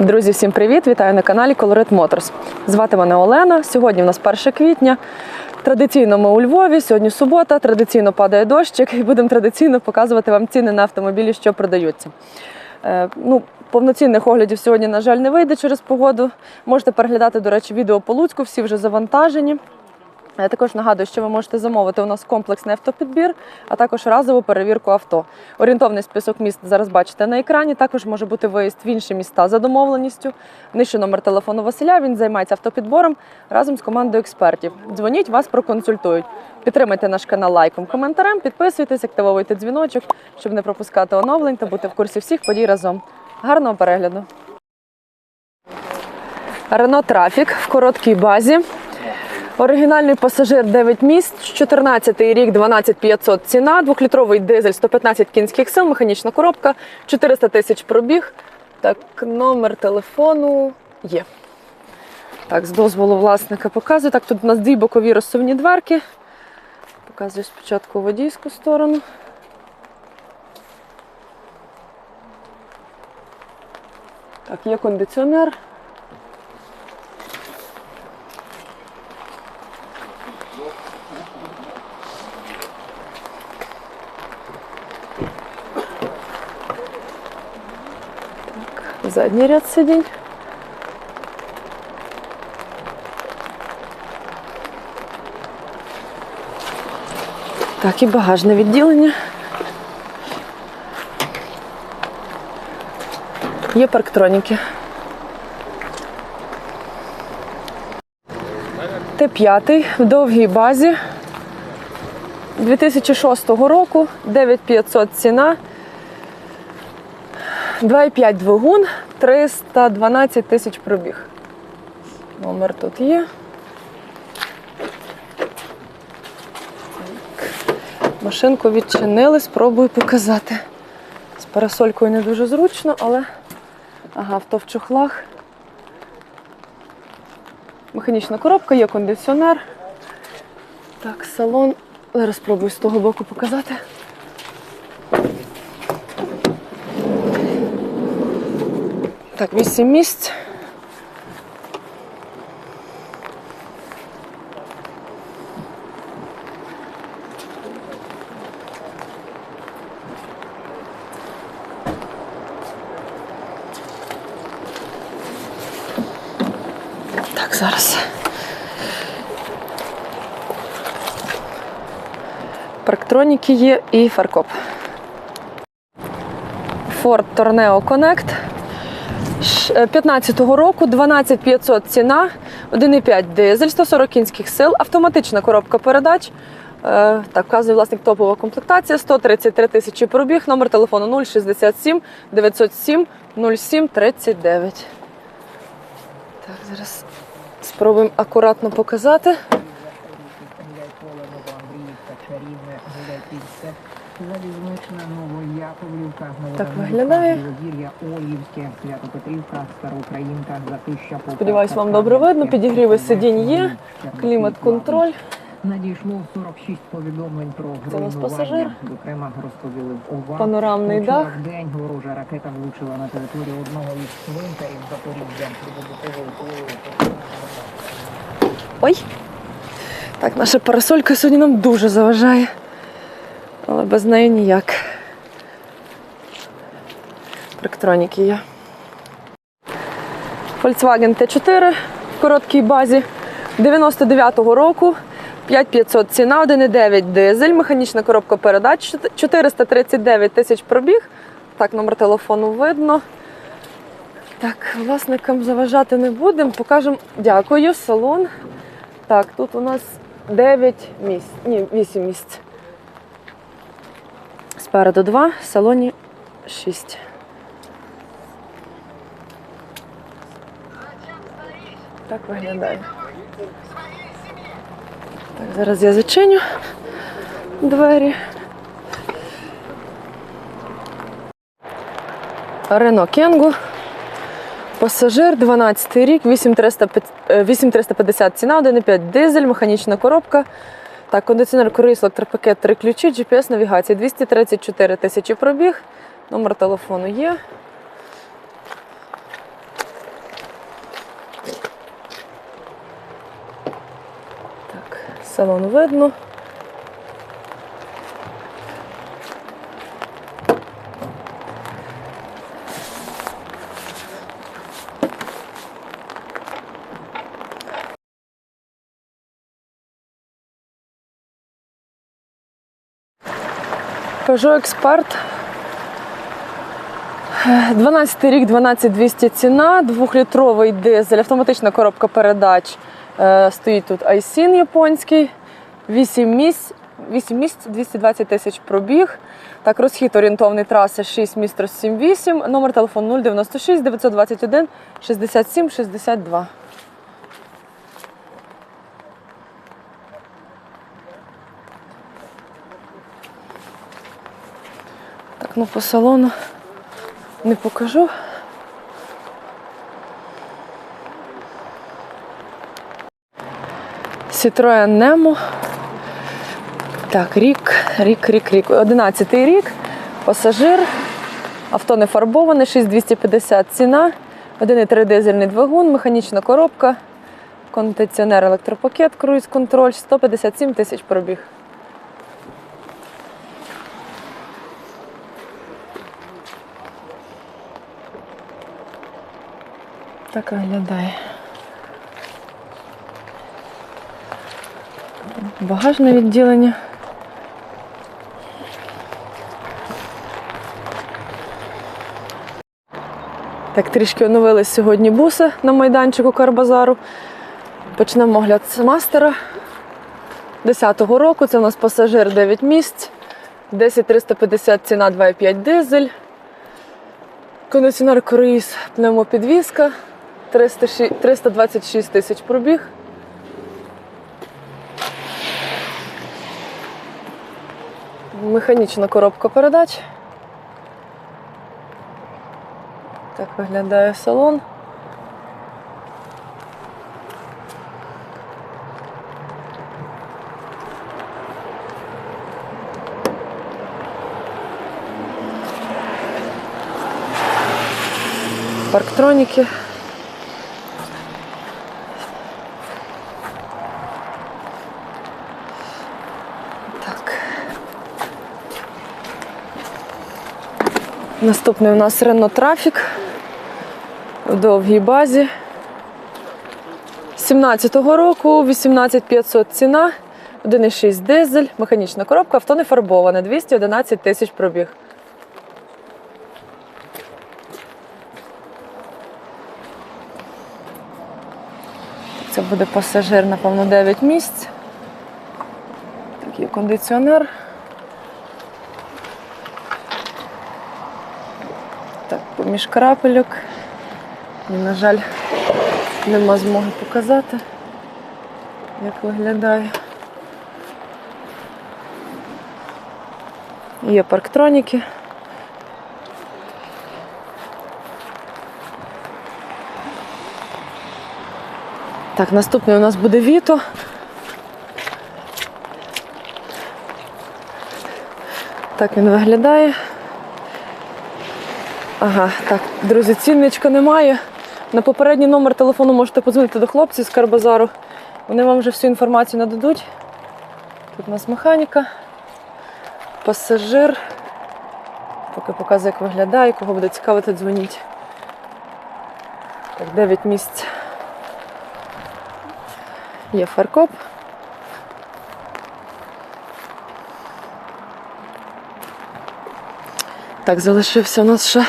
Друзі, всім привіт! Вітаю на каналі Colorit Motors. Звати мене Олена. Сьогодні в нас 1 квітня. Традиційно ми у Львові. Сьогодні субота, традиційно падає дощик, і будемо традиційно показувати вам ціни на автомобілі, що продаються. Е, ну, повноцінних оглядів сьогодні, на жаль, не вийде через погоду. Можете переглядати, до речі, відео по Луцьку, всі вже завантажені. Я також нагадую, що ви можете замовити у нас комплексний автопідбір, а також разову перевірку авто. Орієнтовний список міст зараз бачите на екрані. Також може бути виїзд в інші міста за домовленістю. Нижче номер телефону Василя. Він займається автопідбором разом з командою експертів. Дзвоніть, вас проконсультують. Підтримайте наш канал лайком, коментарем, підписуйтесь, активовуйте дзвіночок, щоб не пропускати оновлень та бути в курсі всіх подій разом. Гарного перегляду! Рено Трафік в короткій базі. Оригінальний пасажир 9 місць, 14-й рік, 12500 ціна, двохлітровий дизель, 115 кінських сил, механічна коробка, 400 тисяч пробіг. Так, номер телефону є. Так, з дозволу власника показую. Так, тут у нас дві бокові розсувні дверки. Показую спочатку водійську сторону. Так, є кондиціонер. Задній ряд сидінь. Так, і багажне відділення. Є парктроніки. Т5 в довгій базі 2006 року, 9500 ціна. 2,5 двигун, 312 тисяч пробіг. Номер тут є. Так. Машинку відчинили, спробую показати. З парасолькою не дуже зручно, але ага, авто в чохлах. Механічна коробка, є кондиціонер. Так, салон. Зараз спробую з того боку показати. Так, вісім місць. Так, зараз. Парктроніки є і фаркоп. Ford Torneo Connect. 15-го року 12500 ціна, 1,5 дизель, 140 кінських сил, автоматична коробка передач. Е, Так, вказує власник топова комплектація, 133 тисячі пробіг, номер телефону 067 907 07 39. Так, зараз спробуємо акуратно показати. Так виглядає. Білогір'я, Олівське, Свято-Петрівка, Староукраїнка, Затища, Полтавська, Сподіваюсь, вам добре видно. Підігріви сидінь є, клімат-контроль. Надійшло 46 повідомлень про руйнування. Зокрема, розповіли ОВА. Панорамний дах. день ворожа ракета влучила на територію одного із цвинтарів Запоріжжя. Ой. Так, наша парасолька сьогодні нам дуже заважає. Але без неї ніяк. Парктроніки є. Volkswagen T4 в короткій базі 99-го року. 5500 ціна, 1,9 дизель, механічна коробка передач, 439 тисяч пробіг. Так, номер телефону видно. Так, власникам заважати не будемо. Покажемо. Дякую, салон. Так, тут у нас 9 місць. Ні, 8 місць. Спереду 2, в салоні 6. Так виглядає. Так, зараз я зачиню двері. Рено Кенгу. Пасажир, 12 рік, 8350 е, 8350 ціна, 1,5 дизель, механічна коробка. Так, кондиціонер, круїз, електропакет, три ключі, GPS навігація, 234 тисячі пробіг. Номер телефону є. Салон видно. Peugeot Експерт. 12 рік, 12200 ціна, двохлітровий дизель, автоматична коробка передач. Е, Стоїть тут Айсін японський, 8 місць, 8 місць, 220 тисяч пробіг. Так, розхід орієнтовний траси 6 міст 78, номер телефону 096 921 67 62. Так, ну по салону не покажу. Citroen Nemo. Так, рік, рік, рік, рік. 11 рік. Пасажир. Авто не фарбоване, 6250 ціна. 1,3 дизельний двигун, механічна коробка, кондиціонер, електропакет, круїз контроль, 157 тисяч пробіг. Так виглядає. Багажне відділення. Так, трішки оновились сьогодні буси на майданчику Карбазару. Почнемо огляд з мастера 10-го року. Це у нас пасажир 9 місць, 10350 ціна 2,5 дизель. Кондиціонер круїз, пневмопідвізка, 326 тисяч пробіг. Механічна коробка передач. Так виглядає салон. Парктроніки. Наступний у нас Renault Traffic в довгій базі. 17-го року 18500 ціна, 1,6 дизель, механічна коробка, авто не фарбоване, 211 тисяч пробіг. Це буде пасажир, напевно, 9 місць. Такий кондиціонер. Так, поміж крапельок. І, на жаль, нема змоги показати, як виглядає. Є парктроніки. Так, наступний у нас буде Віто. Так він виглядає. Ага, так, друзі, цінничка немає. На попередній номер телефону можете подзвонити до хлопців з Карбазару. Вони вам вже всю інформацію нададуть. Тут у нас механіка, пасажир. Поки показую, як виглядає, кого буде цікавити, дзвоніть. Так, 9 місць. Є фаркоп. Так, залишився у нас ще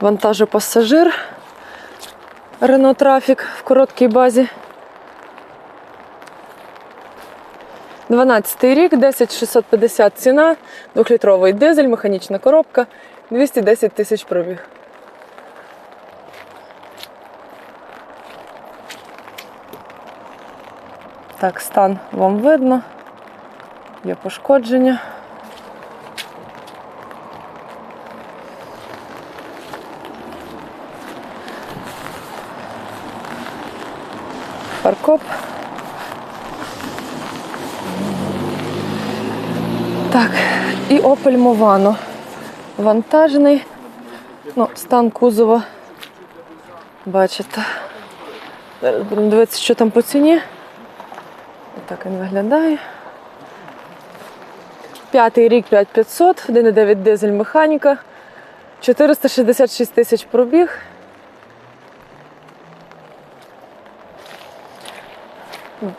вантажопасажир Renault Traffic в короткій базі. 12 рік, 10650 ціна, 2-літровий дизель, механічна коробка, 210 тисяч пробіг. Так, стан вам видно. Є пошкодження. Фаркоп. Так, і Opel Movano. Вантажний. Ну, стан кузова. Бачите. Зараз будемо дивитися, що там по ціні. Отак він виглядає. П'ятий рік 5500, 1,9 дизель механіка, 466 тисяч пробіг.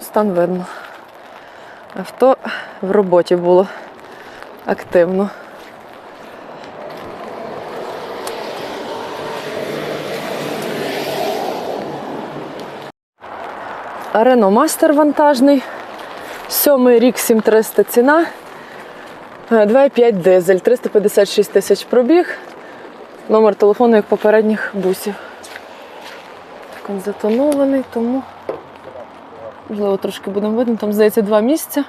Стан видно. Авто в роботі було активно. Рено Мастер вантажний. Сьомий рік 7300 ціна. Е, 2,5 дизель, 356 тисяч пробіг. Номер телефону, як попередніх бусів. Так він затонований, тому можливо трошки будемо видно. Там, здається, два місця.